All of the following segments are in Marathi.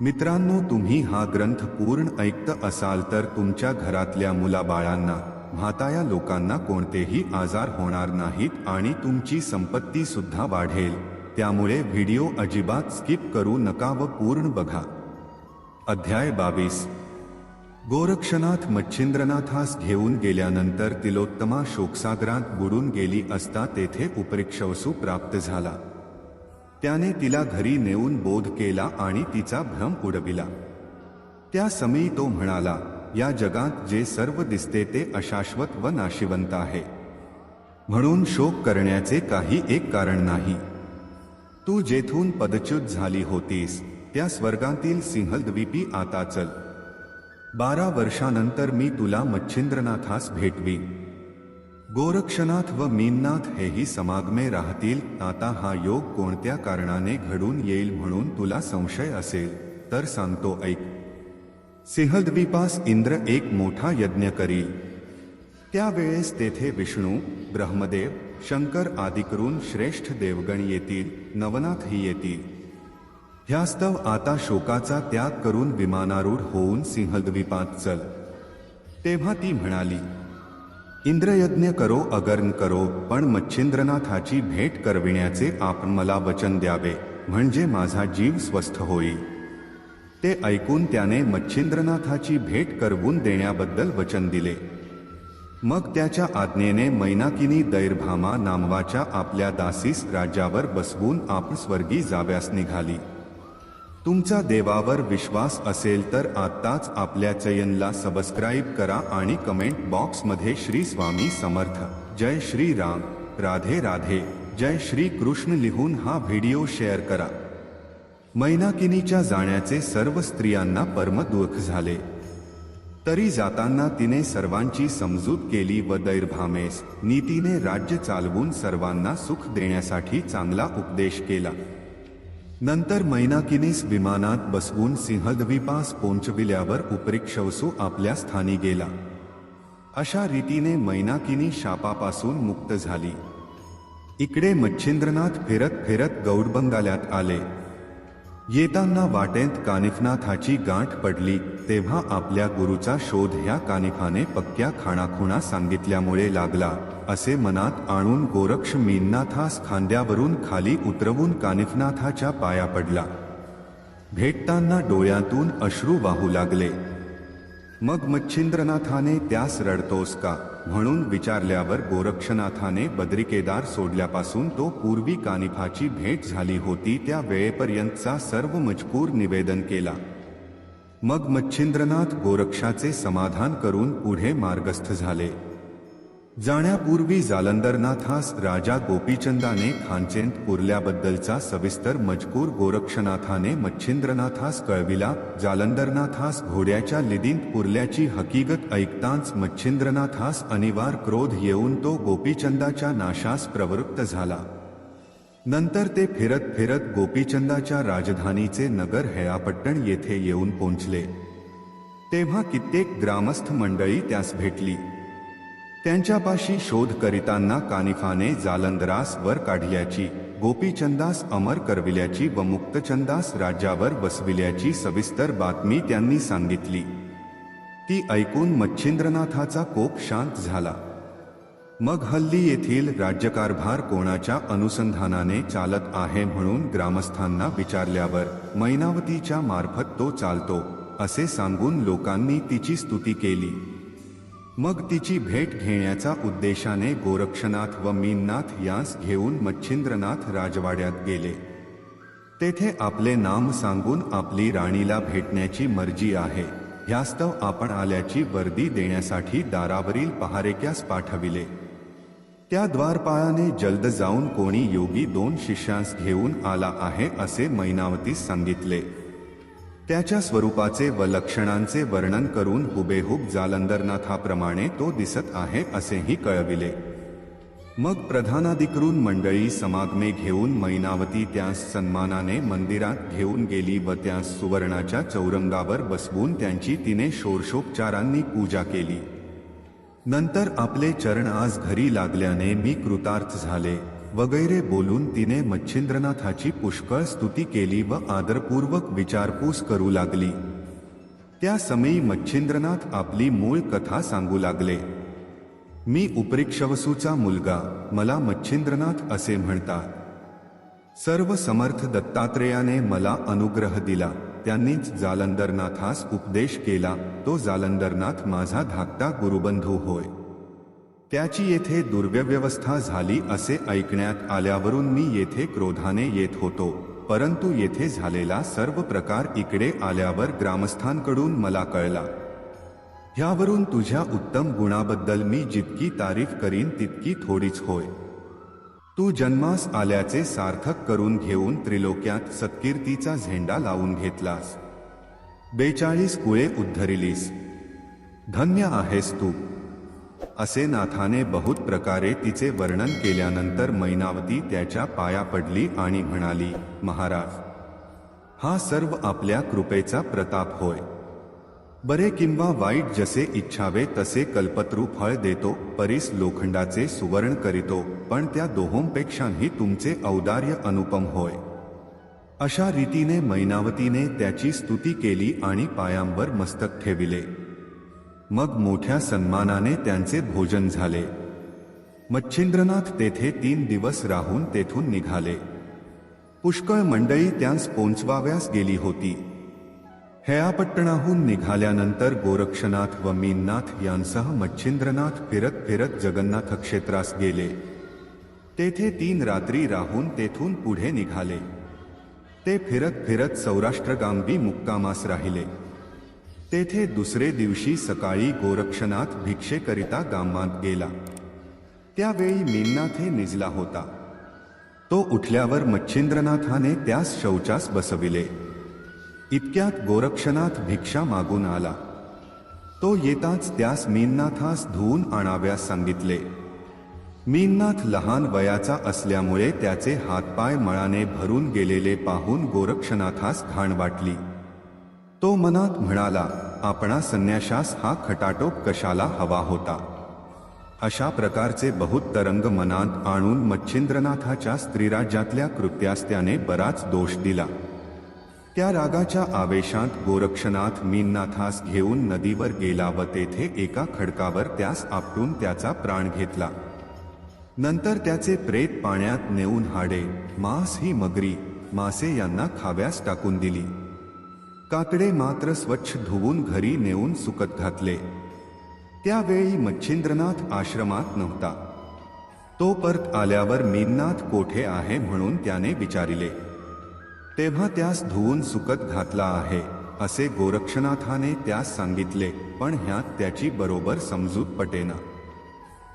मित्रांनो तुम्ही हा ग्रंथ पूर्ण ऐकत असाल तर तुमच्या घरातल्या मुलाबाळांना म्हाताया लोकांना कोणतेही आजार होणार नाहीत आणि तुमची संपत्ती सुद्धा वाढेल. त्यामुळे व्हिडिओ अजिबात स्किप करू नका व पूर्ण बघा. अध्याय बावीस. गोरक्षनाथ मच्छिंद्रनाथास घेऊन गेल्यानंतर तिलोत्तमा शोकसागरात बुडून गेली असता तेथे उपरिक्षवसू प्राप्त झाला. त्याने तिला घरी नेऊन बोध केला आणि तिचा भ्रम उडविला. त्या समयी तो म्हणाला या जगात जे सर्व दिसते ते अशाश्वत व नाशिवंत आहे. म्हणून शोक करण्याचे काही एक कारण नाही. तू जेथून पदच्युत झाली होतीस त्या स्वर्गातील सिंहलद्वीपी आता चल. बारा वर्षानंतर मी तुला मच्छिंद्रनाथास भेटवी. गोरक्षनाथ व मीननाथ हेही समागमे राहतील. आता हा योग कोणत्या कारणाने घडून येईल म्हणून तुला संशय असेल तर सांगतो ऐक. सिंहद्वीपास इंद्र एक मोठा यज्ञ करील. त्यावेळेस तेथे विष्णू ब्रह्मदेव शंकर आदी करून श्रेष्ठ देवगण येतील नवनाथही येतील. ह्यास्तव आता शोकाचा त्याग करून विमानारूढ होऊन सिंहद्वीपात चल. तेव्हा ती म्हणाली इंद्रयज्ञ करो अगर्न करो पण मच्छिंद्रनाथाची भेट करविण्याचे आपण मला वचन द्यावे म्हणजे माझा जीव स्वस्थ होईल. ते ऐकून त्याने मच्छिंद्रनाथाची भेट करवून देण्याबद्दल वचन दिले. मग त्याच्या आज्ञेने मैनाकिनी दैरभामा नामवाच्या आपल्या दासीस राज्यावर बसवून आपण स्वर्गी जाव्यास निघाली. तुमचा देवावर विश्वास असेल तर आत्ताच आपल्या चयनला सबस्क्राईब करा आणि कमेंट बॉक्समध्ये श्री स्वामी समर्थ. जय श्री राम. राधे राधे. जय श्री कृष्ण लिहून हा व्हिडिओ शेअर करा. मैनाकिनीच्या जाण्याचे सर्व स्त्रियांना परम दुःख झाले. तरी जाताना तिने सर्वांची समजूत केली व दैर्भामेस नीतीने राज्य चालवून सर्वांना सुख देण्यासाठी चांगला उपदेश केला. नंतर मैनाकिनीस विमानात बसवून सिंहद्वीपास पोहोचविल्यावर उपरिक्षवसू आपल्या स्थानी गेला. अशा रीतीने मैनाकिनी शापापासून मुक्त झाली. इकडे मच्छिंद्रनाथ फिरत फिरत गौडबंगाल्यात आले. येताना वाटेत कानिफनाथाची गाठ पडली तेव्हा आपल्या गुरुचा शोध ह्या कानिफाने पक्क्या खाणाखुणा सांगितल्यामुळे लागला. असे मनात आणून गोरक्ष मीननाथास खांद्यावरून खाली उतरवून कानिफनाथाच्या पाया पडला. भेटताना डोळ्यातून अश्रू वाहू लागले. मग मच्छिंद्रनाथाने त्यास रडतोस का? म्हणून विचारल्यावर गोरक्षनाथाने बद्रिकेदार सोडल्यापासून तो पूर्वी कानिफाची भेट झाली होती त्या वेळेपर्यंतचा सर्व मजकूर निवेदन केला. मग मच्छिंद्रनाथ गोरक्षाचे समाधान करून पुढे मार्गस्थ झाले. जाण्यापूर्वी जालंदरनाथास राजा गोपीचंदाने खांचेंत पुरल्याबद्दलचा सविस्तर मजकूर गोरक्षनाथाने मच्छिंद्रनाथास कळविला. जालंदरनाथास घोड्याच्या लिदींत पुरल्याची हकीकत ऐकताच मच्छिंद्रनाथास अनिवार क्रोध येऊन तो गोपीचंदाच्या नाशास प्रवृत्त झाला. नंतर ते फिरत फिरत गोपीचंदाच्या राजधानीचे नगर हेळापट्टण येथे येऊन पोहोचले. तेव्हा कित्येक ग्रामस्थ मंडळी त्यास भेटली. त्यांच्यापाशी शोध करितांना कानिफाने जालंदरास वर काढल्याची गोपीचंदास अमर करविल्याची व मुक्तचंदास राज्यावर बसविल्याची सविस्तर बातमी त्यांनी सांगितली. ती ऐकून मच्छिंद्रनाथाचा कोप शांत झाला. मग हल्ली येथील राज्यकारभार कोणाच्या अनुसंधानाने चालत आहे म्हणून ग्रामस्थांना विचारल्यावर मैनावतीच्या मार्फत तो चालतो असे सांगून लोकांनी तिची स्तुती केली. मग तिची भेट घेण्याचा उद्देशाने गोरक्षनाथ व मीननाथ यांस घेऊन मच्छिंद्रनाथ राजवाड्यात गेले. तेथे आपले नाम सांगून आपली राणीला भेटण्याची मर्जी आहे. ह्यास्तव आपण आल्याची वर्दी देण्यासाठी दारावरील पहारेक्यास पाठविले. त्या द्वारपाळाने जलद जाऊन कोणी योगी दोन शिष्यांस घेऊन आला आहे असे मैनावतीस सांगितले. त्याच्या स्वरूपाचे व लक्षणांचे वर्णन करून हुबेहूब जालंदरनाथाप्रमाणे तो दिसत आहे असेही कळविले. मग प्रधानाधिकरून मंडळी समागमे घेऊन मैनावती त्यास सन्मानाने मंदिरात घेऊन गेली व त्यास सुवर्णाच्या चौरंगावर बसवून त्यांची तिने षोडशोपचारांनी पूजा केली. नंतर आपले चरण आज घरी लागल्याने मी कृतार्थ झाले. वगैरे बोलून तिने मच्छिंद्रनाथाची पुष्कळ स्तुती केली व आदरपूर्वक विचारपूस करू लागली. त्या समयी मच्छिंद्रनाथ आपली मूळ कथा सांगू लागले. मी उपरिक्षवसूचा मुलगा मला मच्छिंद्रनाथ असे म्हणतात. सर्व समर्थ दत्तात्रेयाने मला अनुग्रह दिला. त्यांनीच जालंदरनाथास उपदेश केला. तो जालंदरनाथ माझा धाकटा गुरुबंधू होय. त्याची येथे दुर्व्यवस्था झाली असे ऐकण्यात आल्यावरून मी येथे क्रोधाने येत होतो. परंतु येथे झालेला सर्व प्रकार इकडे आल्यावर ग्रामस्थांकडून मला कळला. ह्यावरून तुझ्या उत्तम गुणाबद्दल मी जितकी तारीफ करीन तितकी थोडीच होय. तू जन्मास आल्याचे सार्थक करून घेऊन त्रिलोक्यात सत्कीर्तीचा झेंडा लावून घेतलास. बेचाळीस कुळे उद्धरिलीस. धन्य आहेस तू. असे नाथाने बहुत प्रकारे तिचे वर्णन केल्यानंतर मैनावती त्याच्या पाया पडली आणि म्हणाली महाराज हा सर्व आपल्या कृपेचा प्रताप होय. बरे किंवा वाईट जसे इच्छावे तसे कल्पत्रू फळ देतो परीस लोखंडाचे सुवर्ण करीतो पण त्या दोहोंपेक्षाही तुमचे औदार्य अनुपम होय. अशा रीतीने मैनावतीने त्याची स्तुती केली आणि पायांवर मस्तक ठेविले. मग मोठ्या सन्मानाने त्यांचे भोजन झाले. मच्छिंद्रनाथ तेथे तीन दिवस राहून तेथून निघाले. पुष्कळ मंडळी त्यांस पोचवाव्यास गेली होती. हेयापट्टणाहून निघाल्यानंतर गोरक्षनाथ व मीननाथ यांसह मच्छिंद्रनाथ फिरत फिरत जगन्नाथ क्षेत्रास गेले. तेथे तीन रात्री राहून तेथून पुढे निघाले. ते फिरत फिरत सौराष्ट्रगांबी मुक्कामास राहिले. तेथे दुसरे दिवशी सकाळी गोरक्षनाथ भिक्षेकरिता गामात गेला. त्यावेळी मीननाथे निजला होता. तो उठल्यावर मच्छिंद्रनाथाने त्यास शौचास बसविले. इतक्यात गोरक्षनाथ भिक्षा मागून आला. तो येताच त्यास मीननाथास धुवून आणाव्यास सांगितले. मीननाथ लहान वयाचा असल्यामुळे त्याचे हातपाय मळाने भरून गेलेले पाहून गोरक्षनाथास घाण वाटली. तो मनात म्हणाला आपणा संन्याशास हा खटाटोप कशाला हवा होता अशा प्रकारचे बहुत तरंग मनात आणून मच्छिंद्रनाथाच्या स्त्रीराज्यातल्या कृत्यास त्याने बराच दोष दिला. त्या रागाच्या आवेशात गोरक्षनाथ मीननाथास घेऊन नदीवर गेला व तेथे एका खडकावर त्यास आपटून त्याचा प्राण घेतला. नंतर त्याचे प्रेत पाण्यात नेऊन हाडे मांस ही मगरी मासे यांना खाव्यास टाकून दिली. काकडे मात्र स्वच्छ धुवून घरी नेऊन सुकत घातले. त्यावेळी मच्छिंद्रनाथ आश्रमात नव्हता. तो परत आल्यावर मीननाथ कोठे आहे म्हणून त्याने विचारिले. तेव्हा त्यास धुवून सुकत घातला आहे असे गोरक्षनाथाने त्यास सांगितले पण ह्यात त्याची बरोबर समजूत पटेना.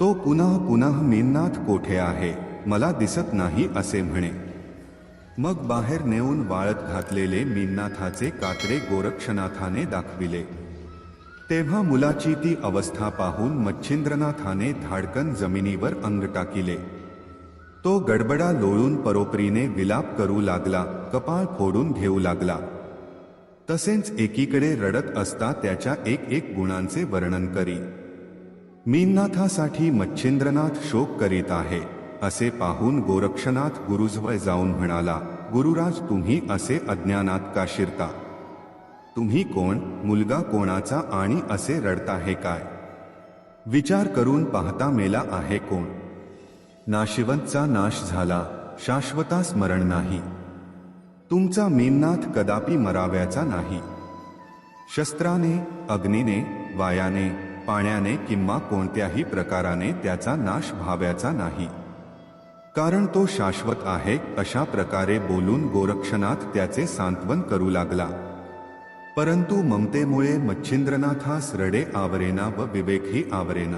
तो पुन्हा पुन्हा मीननाथ कोठे आहे मला दिसत नाही असे म्हणे. मग बाहेर नेऊन वाळत घातलेले मीननाथाचे कात्रे गोरक्षनाथाने दाखविले. तेव्हा मुलाची ती अवस्था पाहून मच्छिंद्रनाथाने धाडकन जमिनीवर अंग टाकिले. तो गडबडा लोळून परोपरीने विलाप करू लागला कपाळ फोडून घेऊ लागला. तसेच एकीकडे रडत असता त्याच्या एक एक गुणांचे वर्णन करी. मीननाथासाठी मच्छिंद्रनाथ शोक करीत आहे. असे पाहून गोरक्षनाथ गुरुजवळ जाऊन म्हणाला गुरुराज तुम्ही असे अज्ञानात का शिरता? तुम्ही कोण? मुलगा कोणाचा आणि असे रडता हे काय? विचार करून पाहता मेला आहे कोण? नाशिवंतचा नाश झाला शाश्वता स्मरण नाही. तुमचा मीननाथ कदापि मराव्याचा नाही. शस्त्राने अग्नीने वायाने पाण्याने किंवा कोणत्याही प्रकाराने त्याचा नाश व्हाव्याचा नाही. कारण तो शाश्वत आहे अशा प्रकारे बोलून गोरक्षनाथ त्याचे सांत्वन करू लागला. परंतु ममतेमुळे मच्छिंद्रनाथास रडे आवरेना व विवेकही आवरेना.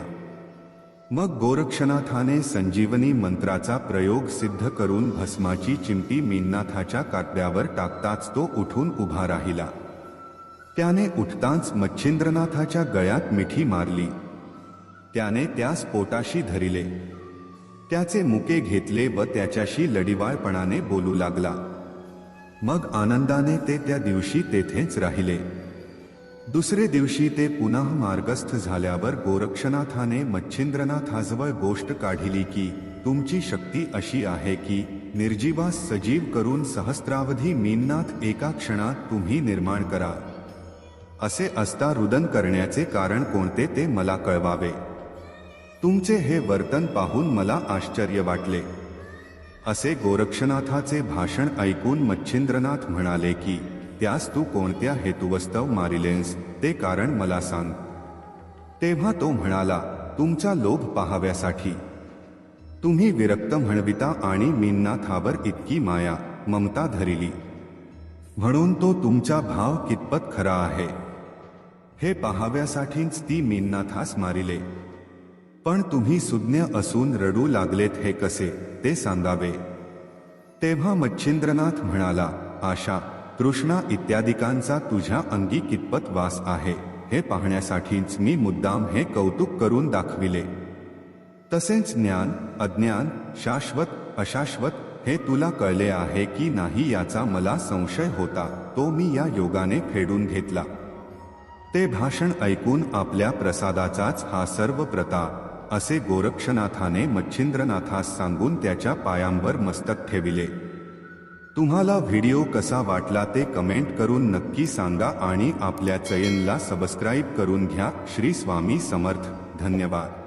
मग गोरक्षनाथाने संजीवनी मंत्राचा प्रयोग सिद्ध करून भस्माची चिमटी मीननाथाच्या काट्यावर टाकताच तो उठून उभा राहिला. त्याने उठताच मच्छिंद्रनाथाच्या गळ्यात मिठी मारली. त्याने त्यास पोटाशी धरिले. त्याचे मुके घेतले व त्याच्याशी लढिवाळपणाने बोलू लागला. मग आनंदाने ते त्या दिवशी तेथेच राहिले. दुसरे दिवशी ते पुन्हा मार्गस्थ झाल्यावर गोरक्षनाथाने मच्छिंद्रनाथाजवळ गोष्ट काढिली की तुमची शक्ती अशी आहे की निर्जीवास सजीव करून सहस्त्रावधी मीननाथ एका क्षणात तुम्ही निर्माण करा. असे असता रुदन करण्याचे कारण कोणते ते मला कळवावे. तुमचे हे वर्तन पाहून मला आश्चर्य वाटले. असे गोरक्षनाथाचे भाषण ऐकून मच्छिंद्रनाथ म्हणाले की त्यास तू कोणत्या हेतुवस्तव मारिलेस ते कारण मला सांग. तेव्हा तो म्हणाला तुमचा लोभ पाहाव्यासाठी. तुम्ही विरक्त म्हणविता आणि मीननाथावर इतकी माया ममता धरिली. म्हणून तो तुमचा भाव कितपत खरा आहे. हे पाहाव्यासाठीच ती मीननाथास मारिले. पण तुम्ही सुज्ञ असून रडू लागलेत हे कसे? ते सांगावे. तेव्हा मच्छिंद्रनाथ म्हणाला आशा तृष्णा इत्यादिकांचा तुझ्या अंगी कितपत वास आहे? हे पाहण्यासाठीच मी मुद्दाम हे कौतुक करून दाखविले. तसेच ज्ञान अज्ञान शाश्वत अशाश्वत हे तुला कळले आहे की नाही याचा मला संशय होता. तो मी या योगाने फेडून घेतला. ते भाषण ऐकून आपल्या प्रसादाचाच हा सर्व प्रताप असे गोरक्षनाथाने मच्छिंद्रनाथास सांगून त्याच्या पायांवर मस्तक ठेविले. तुम्हाला व्हिडिओ कसा वाटला ते कमेंट करून नक्की सांगा आणि आपल्या चयनला सबस्क्राईब करून घ्या. श्री स्वामी समर्थ. धन्यवाद.